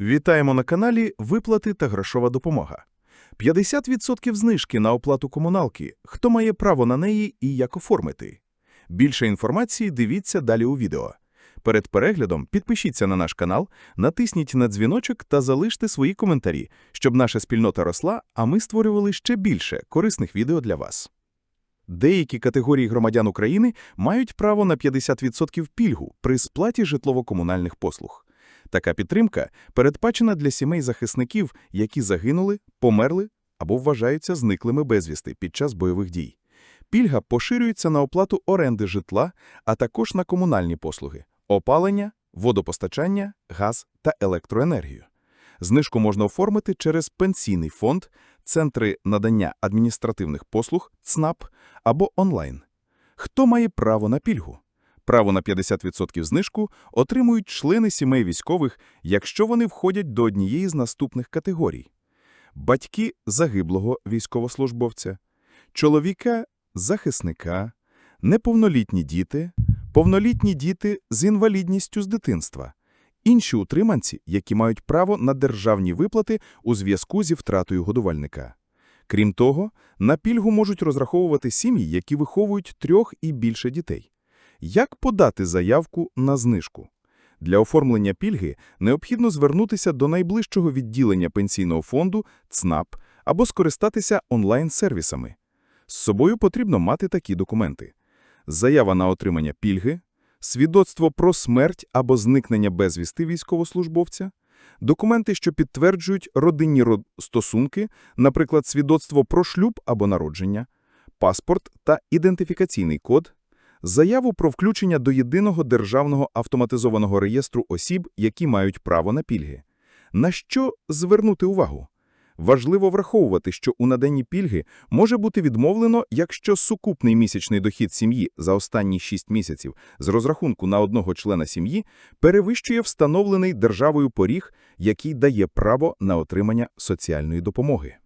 Вітаємо на каналі Виплати та грошова допомога. 50% знижки на оплату комуналки. Хто має право на неї і як оформити? Більше інформації дивіться далі у відео. Перед переглядом підпишіться на наш канал, натисніть на дзвіночок та залиште свої коментарі, щоб наша спільнота росла, а ми створювали ще більше корисних відео для вас. Деякі категорії громадян України мають право на 50% пільгу при сплаті житлово-комунальних послуг. Така підтримка передбачена для сімей захисників, які загинули, померли або вважаються зниклими безвісти під час бойових дій. Пільга поширюється на оплату оренди житла, а також на комунальні послуги – опалення, водопостачання, газ та електроенергію. Знижку можна оформити через пенсійний фонд, центри надання адміністративних послуг, ЦНАП або онлайн. Хто має право на пільгу? Право на 50% знижку отримують члени сімей військових, якщо вони входять до однієї з наступних категорій. Батьки загиблого військовослужбовця, чоловіка захисника, неповнолітні діти, повнолітні діти з інвалідністю з дитинства, інші утриманці, які мають право на державні виплати у зв'язку зі втратою годувальника. Крім того, на пільгу можуть розраховувати сім'ї, які виховують трьох і більше дітей. Як подати заявку на знижку? Для оформлення пільги необхідно звернутися до найближчого відділення пенсійного фонду ЦНАП або скористатися онлайн-сервісами. З собою потрібно мати такі документи. Заява на отримання пільги, свідоцтво про смерть або зникнення безвісти військовослужбовця, документи, що підтверджують родинні род- стосунки, наприклад, свідоцтво про шлюб або народження, паспорт та ідентифікаційний код, заяву про включення до єдиного державного автоматизованого реєстру осіб, які мають право на пільги. На що звернути увагу? Важливо враховувати, що у наданні пільги може бути відмовлено, якщо сукупний місячний дохід сім'ї за останні 6 місяців з розрахунку на одного члена сім'ї перевищує встановлений державою поріг, який дає право на отримання соціальної допомоги.